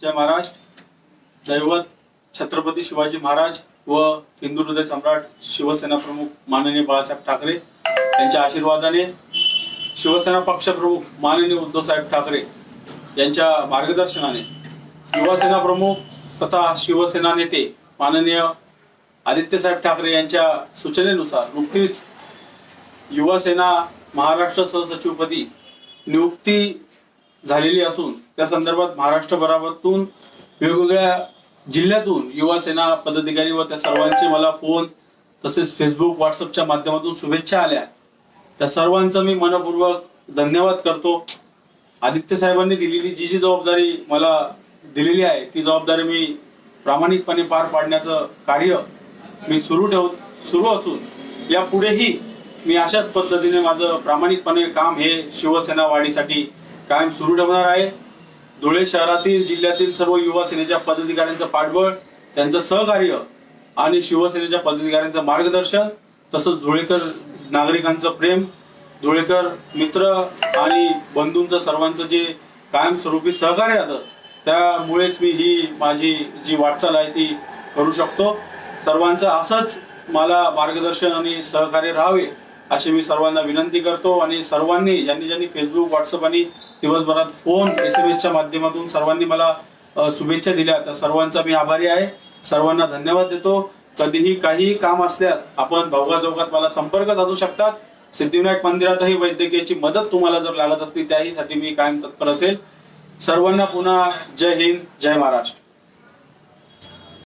जय महाराज. दैवत छत्रपती शिवाजी महाराज व हिंदू हृदय सम्राट शिवसेना प्रमुख माननीय बाळासाहेब ठाकरे यांच्या आशीर्वादाने शिवसेना पक्षप्रमुख माननीय उद्धवसाहेब ठाकरे यांच्या मार्गदर्शनाने युवासेना प्रमुख तथा शिवसेना नेते माननीय आदित्यसाहेब ठाकरे यांच्या सूचनेनुसार नुकतीच युवासेना महाराष्ट्र सहसचिवपदी नियुक्ती झालेली असून त्या संदर्भात महाराष्ट्रभरातून वेगवेगळ्या जिल्ह्यातून युवा सेना पदाधिकारी व त्या सर्वांचे मला फोन तसेच फेसबुक व्हॉट्सअपच्या माध्यमातून शुभेच्छा आल्या. त्या सर्वांचा मी मनपूर्वक धन्यवाद करतो. आदित्य साहेबांनी दिलेली जी जी जबाबदारी मला दिलेली आहे. ती जबाबदारी मी प्रामाणिकपणे पार पाडण्याचं कार्य मी सुरू ठेव सुरू असून यापुढेही मी अशाच पद्धतीने माझं प्रामाणिकपणे काम हे शिवसेना वाढीसाठी कायम सुरू ठेवणार आहे. धुळे शहरातील जिल्ह्यातील सर्व युवा सेनेच्या पदाधिकाऱ्यांचं पाठबळ त्यांचं सहकार्य आणि शिवसेनेच्या पदाधिकाऱ्यांचं मार्गदर्शन तसंच धुळेकर नागरिकांचं प्रेम धुळेकर मित्र आणि बंधूंचं सर्वांचं जे कायमस्वरूपी सहकार्य राहतं त्यामुळेच मी ही माझी जी वाटचाल आहे ती करू शकतो. सर्वांचं असंच मला मार्गदर्शन आणि सहकार्य राहावे. अशी मी सर्वांना विनंती करतो आणि सर्वांनी ज्यांनी ज्यांनी फेसबुक व्हॉट्सअप आणि दिवसभरात फोन एस एम एसच्या माध्यमातून सर्वांनी मला शुभेच्छा दिल्या त्या सर्वांचा मी आभारी आहे. सर्वांना धन्यवाद देतो. कधीही काहीही काम असल्यास आपण भोगा चौकात मला संपर्क साधू शकतात सिद्धिविनायक मंदिरातही वैद्यकीयची मदत तुम्हाला जर लागत असली त्याहीसाठी मी कायम तत्पर असेल. सर्वांना पुन्हा जय हिंद जय महाराष्ट्र.